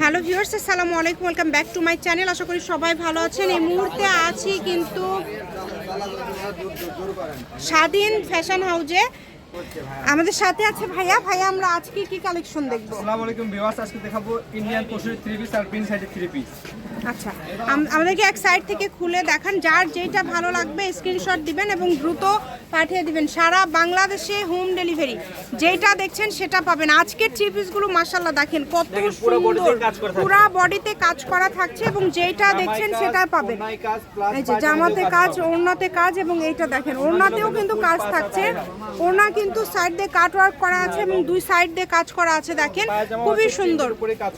Hello viewers আসসালামু আলাইকুম welcome back to my channel. আশা করি সবাই ভালো আছেন। এই মুহূর্তে আছি কিন্তু স্বাধীন ফ্যাশন হাউজে। আমাদের সাথে আছে ভাইয়া। ভাইয়া আমরা আজকে কি কালেকশন দেখব? আসসালামু আলাইকুম ভিউয়ার্স আজকে দেখাবো ইন্ডিয়ান পশুর থ্রি পিস আর প্রিন্ট সাইডের থ্রি পিস আচ্ছা আমাদেরকে এক সাইড থেকে খুলে দেখান। যার যেটা ভালো লাগবে স্ক্রিনশট দিবেন এবং দ্রুত পাঠিয়ে দিবেন। সারা বাংলাদেশে হোম ডেলিভারি যেটা দেখছেন সেটা পাবেন। আজকের থ্রি পিসগুলো মাসাল্লাহ দেখেন কত সুন্দর। পুরা বডিতে কাজ করা থাকছে এবং যেটা দেখছেন সেটা পাবেন। এই যে জামাতে কাজ ওড়নাতে কাজ এবং এইটা দেখেন ওড়নাতেও কিন্তু কাজ থাকছে। ওড়না কিন্তু সাইড দিয়ে কাট ওয়ার্ক করা আছে এবং দুই সাইড দিয়ে কাজ করা আছে দেখেন। খুবই সুন্দর।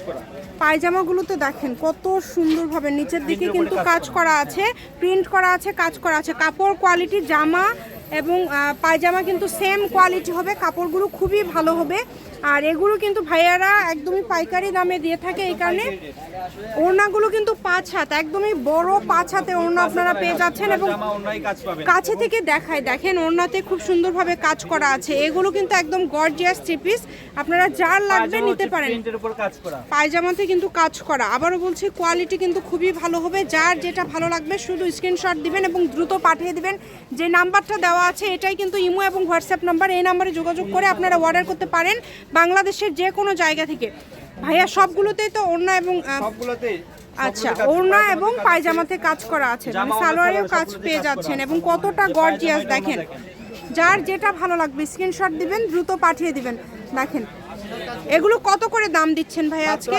করা। পায়জামাগুলোতে দেখেন কত সুন্দরভাবে নিচের দিকে কিন্তু কাজ করা। আছে প্রিন্ট করা আছে কাজ করা আছে। কাপড় কোয়ালিটি জামা এবং পায়জামা কিন্তু সেম কোয়ালিটি হবে কাপড়গুলো খুবই ভালো হবে। আর এগুলো কিন্তু ভাইয়ারা একদমই পাইকারি দামে দিয়ে থাকে এই কারণে। ওড়নাগুলো কিন্তু পাঁচ হাত একদমই বড় পাঁচ হাতে ওড়না আপনারা পেয়ে যাচ্ছেন এবং কাছে থেকে দেখায়। দেখেন ওড়নাতে খুব সুন্দরভাবে কাজ করা আছে। এগুলো কিন্তু একদম গর্জিয়াস থ্রি পিস আপনারা যার লাগবে নিতে পারেন। পায়জামাতে কিন্তু কাজ করা। আবারও বলছি কোয়ালিটি কিন্তু খুবই ভালো হবে। যার যেটা ভালো লাগবে শুধু স্ক্রিনশট দিবেন এবং দ্রুত পাঠিয়ে দিবেন। যে নাম্বারটা দেওয়া আছে এটাই কিন্তু ইমো এবং হোয়াটসঅ্যাপ নাম্বার। এই নাম্বারে যোগাযোগ করে আপনারা অর্ডার করতে পারেন। বাংলাদেশের যে কোনো জায়গা থেকে। ভাইয়া সবগুলোতেই তো ওড়না এবং আচ্ছা ওড়না এবং পায়জামাতে কাজ করা আছে মানে সালোয়ারেও কাজ পেয়ে যাচ্ছেন এবং কতটা গর্জিয়াস দেখেন। যার যেটা ভালো লাগবে স্ক্রিনশট দিবেন দ্রুত পাঠিয়ে দিবেন। দেখেন এগুলো কত করে দাম দিচ্ছেন ভাই আজকে?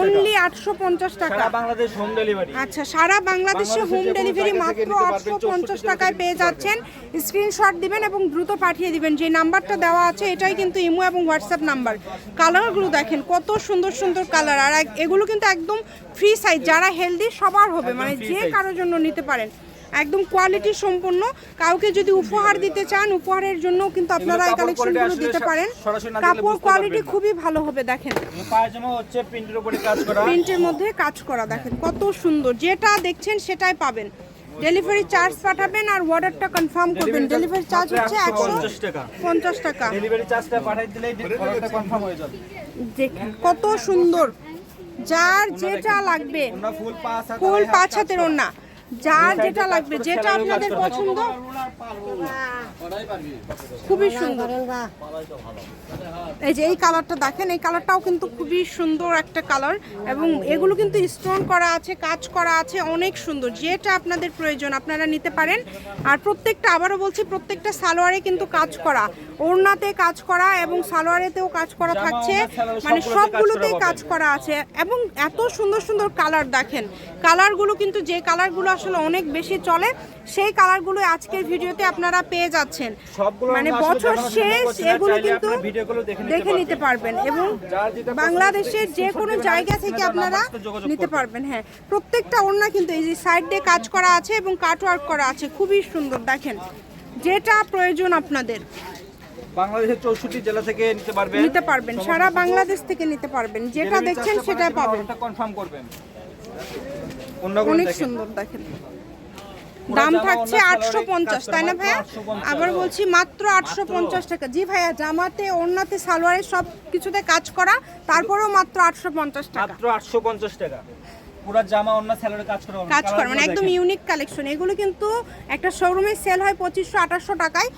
অনলি আটশো পঞ্চাশ টাকা। বাংলাদেশ হোম ডেলিভারি আচ্ছা সারা বাংলাদেশে হোম ডেলিভারি মাত্র আটশো পঞ্চাশ টাকায় পেয়ে যাচ্ছেন। স্ক্রিনশট দিবেন এবং দ্রুত পাঠিয়ে দিবেন। যে নাম্বারটা দেওয়া আছে এটাই কিন্তু ইমো এবং হোয়াটসঅ্যাপ নাম্বার। কালারগুলো দেখেন কত সুন্দর সুন্দর কালার আর এগুলো কিন্তু একদম ফ্রি সাইজ যারা হেলদি সবার হবে। মানে যে কারোর জন্য নিতে পারেন। একদম কোয়ালিটি সম্পন্ন। কাউকে যদি উপহার দিতে চান উপহারের জন্য কিন্তু আপনারা এই কালেকশনগুলো দিতে পারেন। কাপড় কোয়ালিটি খুবই ভালো হবে দেখেন। পায়জামা হচ্ছে প্রিন্টের উপরে কাজ করা। প্রিন্টের মধ্যে কাজ করা দেখেন কত সুন্দর। যেটা দেখছেন সেটাই পাবেন। ডেলিভারি চার্জ পাঠাবেন আর অর্ডারটা কনফার্ম করবেন। ডেলিভারি চার্জ হচ্ছে 150 টাকা। পঞ্চাশ টাকা। ডেলিভারি চার্জটা পাঠিয়ে দিলেই অর্ডারটা কনফার্ম হয়ে যাবে। দেখেন কত সুন্দর। যার যেটা লাগবে ফুল পাঁচ হাত ফুল পাঁচ হাতের। ওড়না। যার যেটা লাগবে যেটা আপনাদের পছন্দ খুবই সুন্দর। এই যে এই কালারটা দেখেন এই কালারটাও কিন্তু খুবই সুন্দর একটা কালার এবং এগুলো কিন্তু স্টোন করা আছে কাজ করা আছে অনেক সুন্দর। যেটা আপনাদের প্রয়োজন আপনারা নিতে পারেন। আর প্রত্যেকটা আবারও বলছি প্রত্যেকটা সালোয়ারে কিন্তু কাজ করা। ওড়নাতে কাজ করা এবং সালোয়ারেতেও কাজ করা থাকছে। মানে সবগুলোতেই কাজ করা আছে। এবং এত সুন্দর সুন্দর কালার দেখেন। কালারগুলো কিন্তু যে কালারগুলো আসলে অনেক বেশি চলে। সেই কালারগুলো আজকের ভিডিওতে আপনারা পেয়ে যাচ্ছেন। মানে বছর শেষ এগুলো কিন্তু দেখে নিতে পারবেন। এবং বাংলাদেশের যে কোনো জায়গা থেকে আপনারা নিতে পারবেন হ্যাঁ। প্রত্যেকটা ওড়না কিন্তু এই যে সাইড দিয়ে কাজ করা আছে এবং কাট ওয়ার্ক করা আছে খুবই সুন্দর। দেখেন যেটা প্রয়োজন আপনাদের। বাংলাদেশের চৌষট্টি জেলা থেকে নিতে পারবেন। নিতে পারবেন সারা বাংলাদেশ থেকে নিতে পারবেন। যেটা দেখছেন সেটা পাবেন। কনফার্ম করবেন। অনেক সুন্দর দেখেন। দাম থাকছে আটশো পঞ্চাশ তাই না ভাইয়া? আবার বলছি মাত্র আটশো পঞ্চাশ টাকা। জি ভাইয়া জামাতে ওড়নাতে সালোয়ারে সব কিছুতে কাজ করা তারপরেও মাত্র আটশো পঞ্চাশ টাকা। মাত্র আটশো পঞ্চাশ টাকা। পুরো জামা অন্য স্যালারে কাজ করা কাজ করা মানে একদম ইউনিক কালেকশন এগুলো কিন্তু একটা শোরুমে সেল হয় পঁচিশশো আঠাশশো টাকায়।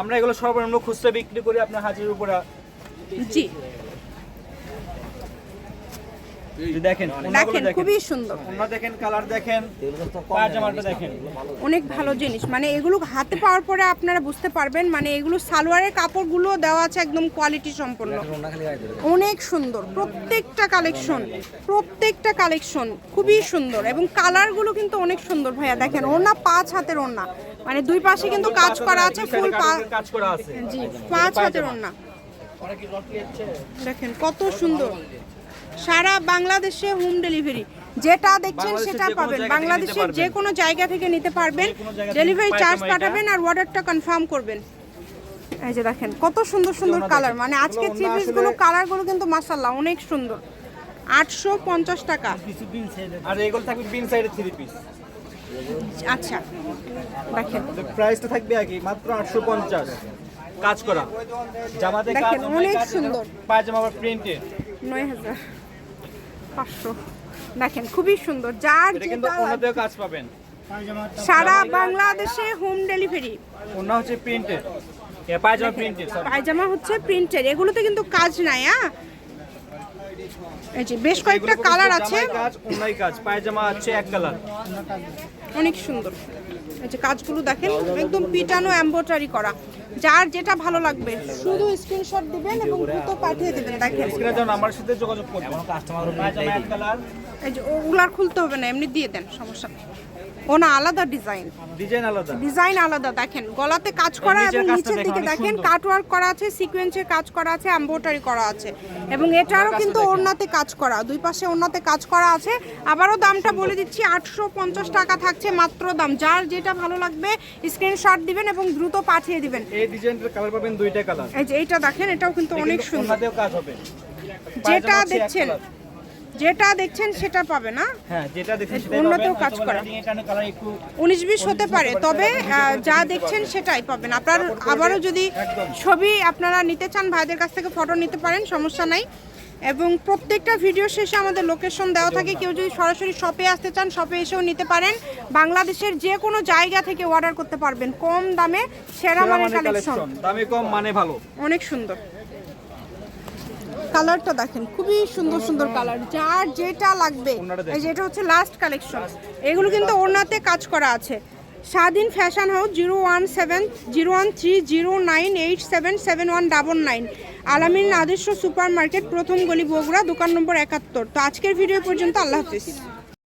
আমরা এগুলো সর্বনিম্ন খুচরা বিক্রি করি আপনার হাজির উপরে। জি। দেখেন দেখেন দেখেন খুবই সুন্দর। দেখেন কালার দেখেন পায়জামাটা দেখেন। অনেক ভালো জিনিস। মানে এগুলো হাতে পাওয়ার পরে আপনারা বুঝতে পারবেন মানে এগুলো সালোয়ারের কাপড়গুলো দেওয়া আছে একদম কোয়ালিটি সম্পন্ন। অনেক সুন্দর। প্রত্যেকটা কালেকশন প্রত্যেকটা কালেকশন খুবই সুন্দর এবং কালারগুলো কিন্তু অনেক সুন্দর ভাইয়া। দেখেন ওড়না পাঁচ হাতের ওড়না। মানে দুই পাশে কিন্তু কাজ করা আছে ফুল কাজ- করা আছে। জি পাঁচ হাতের ওড়না। দেখেন কত সুন্দর। সারা বাংলাদেশে হোম ডেলিভারি যেটা দেখছেন সেটা পাবেন। বাংলাদেশের যে কোনো জায়গা থেকে নিতে পারবেন। Delivery charge. পাঠাবেন আর অর্ডারটা কনফার্ম করবেন। এই যে দেখেন কত সুন্দর সুন্দর কালার মানে আজকে থ্রি পিসগুলো কালারগুলো কিন্তু মাসাল্লাহ অনেক সুন্দর। আটশো পঞ্চাশ টাকা। আর এগুলো থাকবে বিন সাইডে থ্রি পিস আচ্ছা দেখেন। প্রাইসটা থাকবে কি মাত্র আটশো পঞ্চাশ। কাজ করা। জামাতে কাজ অনেক সুন্দর। পায়জামা আবার প্রিন্টেড হাজার পাঁচশো। দেখেন খুবই সুন্দর। যার কিন্তু অন্যতেও কাজ পাবেন। সারা বাংলাদেশে হোম ডেলিভারি অন্য হচ্ছে প্রিন্টেড পায়জামা প্রিন্টেড পায়জামা হচ্ছে প্রিন্টের এগুলোতে কিন্তু কাজ নাই হ্যাঁ? এই যে বেশ কয়েকটা কালার আছে। কাজ অন্যায় কাজ। পায়জামা আছে এক কালার অনেক সুন্দর। এই যে কাজগুলো দেখেন একদম পিটানো এম্ব্রয়ডারি করা। যার যেটা ভালো লাগবে শুধু স্ক্রিনশট দিবেন এবং দ্রুত পাঠিয়ে দিবেন দেখেন। স্ক্রিনে যখন আমার সাথে যোগাযোগ করবেন। কাস্টমার এই যে ওগুলার খুলতে হবে না এমনি দিয়ে দেন সমস্যা নেই। ও না আলাদা ডিজাইন ডিজাইন আলাদা। ডিজাইন আলাদা দেখেন গলাতে কাজ করা এবং নিচের দেখেন, দিকে দেখেন সুন্দর। কাটওয়ার্ক করা আছে সিকোয়েন্সের কাজ করা আছে এমব্রয়ডারি করা আছে। এবং এটারও কিন্তু। ওড়নাতে কাজ করা দুই পাশে ওড়নাতে কাজ করা আছে। আবারও দামটা বলে দিচ্ছি আটশো পঞ্চাশ টাকা থাকছে মাত্র দাম। যার যেটা ভালো লাগবে স্ক্রিনশট দিবেন এবং দ্রুত পাঠিয়ে দিবেন। এই ডিজাইনটার কালার পাবেন দুইটা কালার এই যে এইটা দেখেন এটাও কিন্তু অনেক সুন্দর। অন্যতেও কাজ হবে। যেটা দেখছেন। যেটা দেখছেন সেটা পাবে না? হ্যাঁ যেটা দেখছেন সেটাই অন্যতেও কাজ করা। উনিশ বিশ হতে পারে তবে যা দেখছেন সেটাই পাবেন। আপনার আবারও যদি ছবি আপনারা নিতে চান ভাইদের কাছ থেকে ফটো নিতে পারেন সমস্যা নাই। এবং প্রত্যেকটা ভিডিও শেষে আমাদের লোকেশন দেওয়া থাকে। কেউ যদি সরাসরি শপে আসতে চান শপে এসেও নিতে পারেন। বাংলাদেশের যে কোনো জায়গা থেকে অর্ডার করতে পারবেন। কম দামে সেরা মানের কালেকশন দামে কম মানে ভালো। অনেক সুন্দর। কালারটা দেখেন খুবই সুন্দর সুন্দর কালার। যার যেটা লাগবে। এই যেটা হচ্ছে লাস্ট কালেকশন এগুলো কিন্তু ওনাতে কাজ করা আছে। Swadhin fashion house zero one seven zero one three zero nine eight seven seven one double nine Alamin Adarsha super market প্রথম গলি বগুড়া দোকান নম্বর একাত্তর। তো আজকের ভিডিও পর্যন্ত আল্লাহ হাফিজ।